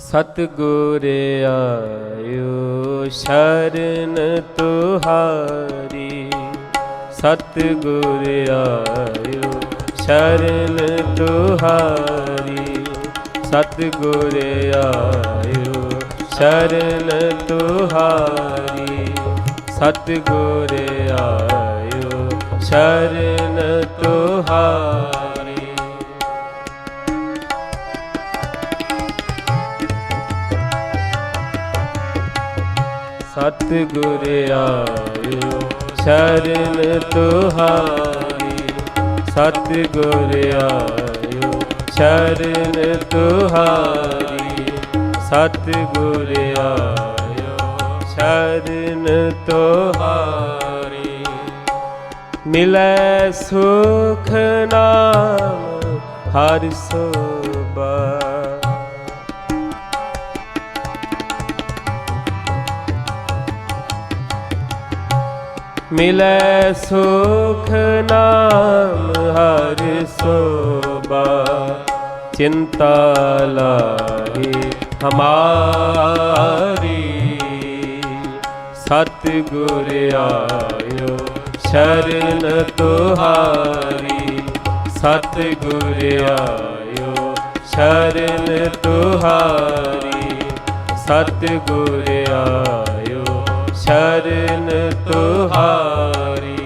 ਸਤਿਗੁਰ ਆਇਓ, ਸ਼ਰਨ ਤੁਹਾਰੀ। ਸਤਿਗੁਰ ਆਇਓ, ਸ਼ਰਨ ਤੁਹਾਰੀ। ਸਤਿਗੁਰ ਆਇਓ, ਸ਼ਰਨ ਤੁਹਾਰੀ। ਸਤਿਗੁਰ ਆਇਓ, ਸ਼ਰਨ ਤੁਹਾਰੀ ਸਤਿਗੁਰ ਆਇਓ ਸ਼ਰਨ ਤੁਹਾਰੀ। ਸਤਿਗੁਰ ਆਇਓ ਸ਼ਰਨ ਤੁਹਾਰੀ। ਸਤਿਗੁਰ ਆਇਓ ਸ਼ਰਨ ਤੁਹਾਰੀ। ਮਿਲੈ ਸੁਖ ਨਾਮ, ਹਰਿ ਸੋਬਾ ਮਿਲੈ ਸੁਖ ਨਾਮ ਹਰ ਸੋਬਾ ਚਿੰਤਾ ਲਾਹੀ ਹਮਾਰੀ ਸਤਿਗੁਰ ਆਇਓ ਸ਼ਰਨ ਤੁਹਾਰੀ ਸਤਿਗੁਰ ਆਇਓ ਸ਼ਰਨ ਤੁਹਾਰੀ ਸਤਿਗੁਰ ਆਇਓ ਸ਼ਰਨ ਤੁਹਾਰੀ।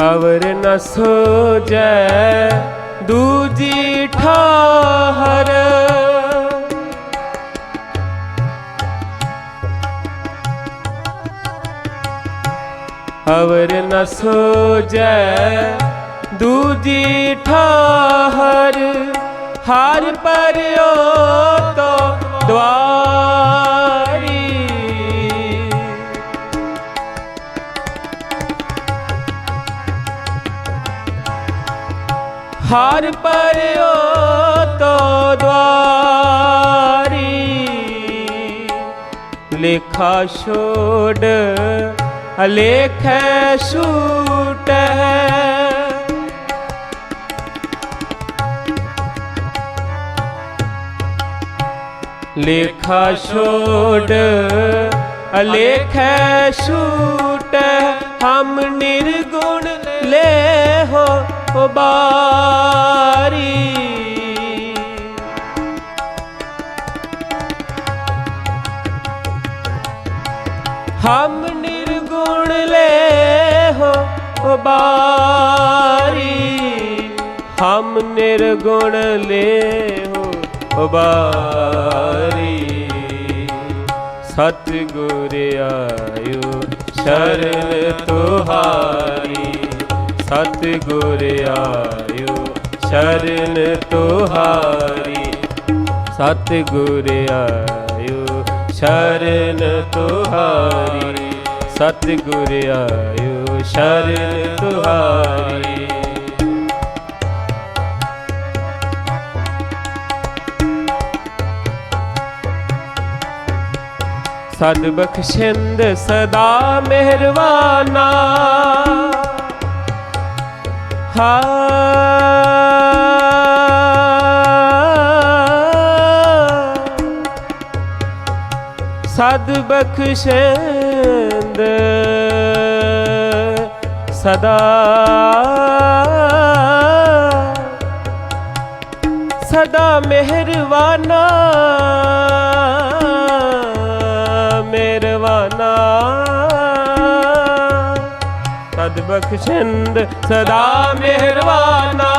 ਅਵਰ ਨ ਸੋਜੈ ਦੂਜੀ ਠਾਹਰ। ਅਵਰ ਨ ਸੋਜੈ, ਦੂਜੀ ਠਾਹਰ। ਹਰ ਪਰਿਓ ਤੋ ਦਵਾਰੀ। ਹਰ ਪਰਿਓ ਤੋ ਦਵਾਰੀ। ਲੇਖਾ ਛੋੜ ਅਲੇਖੈ ਛੂਟੈ ਲੇਖਾ ਛੋੜ ਅਲੇਖੈ ਸੂਟ। ਹਮ ਨਿਰਗੁਣ ਲੈ ਹੋ ਉਬਾਰੀ। ਹਮ ਨਿਰਗੁਣ ਲੈ ਹੋ ਉਬਾਰੀ ਹਮ ਨਿਰਗੁਣ ਲੈ ਹੋ ਉਬਾਰੀ ਸਤਿਗੁਰ ਆਇਓ, ਸ਼ਰਨ ਤੁਹਾਰੀ। ਸਤਿਗੁਰ ਆਇਓ, ਸ਼ਰਨ ਤੁਹਾਰੀ। ਸਤਿਗੁਰ ਆਇਓ, ਸ਼ਰਨ ਤੁਹਾਰੀ। ਸਤਿਗੁਰ ਆਇਓ ਸ਼ਰਨ ਤੁਹਾਰੀ। ਸਦ ਬਖਸ਼ਿੰਦ ਸਦਾ ਮਿਹਰਵਾਨਾ ਹਾ। ਸਦ ਬਖਸ਼ਿੰਦ ਸਦਾ ਸਦਾ ਮਿਹਰਵਾਨਾ ਮਿਹਰਵਾਨਾ ਸਦ ਬਖਸ਼ਿੰਦ ਸਦਾ ਮਿਹਰਵਾਨਾ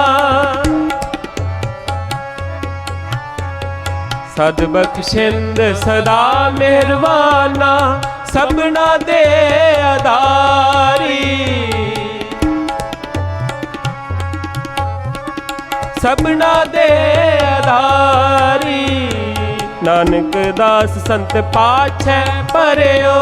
ਸਦ ਬਖਸ਼ਿੰਦ ਸਦਾ ਮਿਹਰਵਾਨਾ ਸਭਨਾ ਦੇ ਆਧਾਰੀ। ਸਭਨਾ ਦੇ ਆਧਾਰੀ। ਨਾਨਕ ਦਾਸ ਸੰਤ ਪਾਛੈ ਪਰਿਓ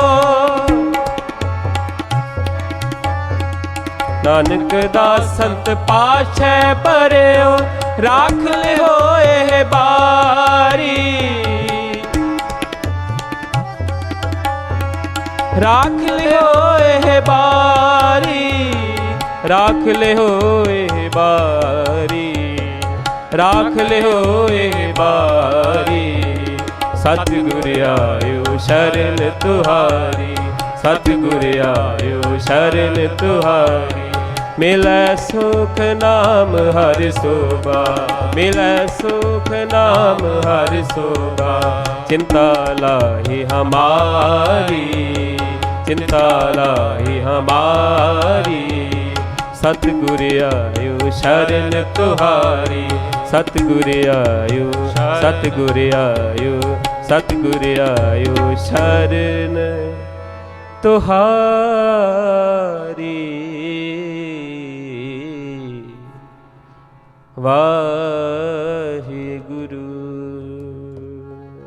ਨਾਨਕ ਦਾਸ ਸੰਤ ਪਾਛੈ ਪਰਿਓ ਰਾਖ ਲਿਓ ਇਹ ਬਾਰੀ। ਰਾਖ ਲਿਓ ਇਹ ਬਾਰੀ, ਰਾਖ ਲਿਓ ਇਹ ਬਾਰੀ, ਰਾਖ ਲਿਓ ਇਹ ਬਾਰੀ। ਸਤਿਗੁਰ ਆਇਓ ਸ਼ਰਨ ਤੁਹਾਰੀ, ਸਤਿਗੁਰ ਆਇਓ ਸ਼ਰਨ ਤੁਹਾਰੀ। ਮਿਲੈ ਸੁਖ ਨਾਮ ਹਰਿ ਸੋਭਾ, ਮਿਲੈ ਸੁਖ ਨਾਮ ਹਰਿ ਸੋਭਾ। ਚਿੰਤਾ ਲਾਹੀ ਹਮਾਰੀ, ਚਿੰਤਾ ਲਾਹੀ ਹਮਾਰੀ। ਸਤਿਗੁਰ ਆਇਓ ਸ਼ਰਨ ਤੁਹਾਰੀ, ਸਤਿਗੁਰ ਆਇਓ ਸਤਿਗੁਰ ਆਇਓ ਸਤਿਗੁਰ ਆਇਓ ਸ਼ਰਨ ਤੁਹਾਰੀ। Wow.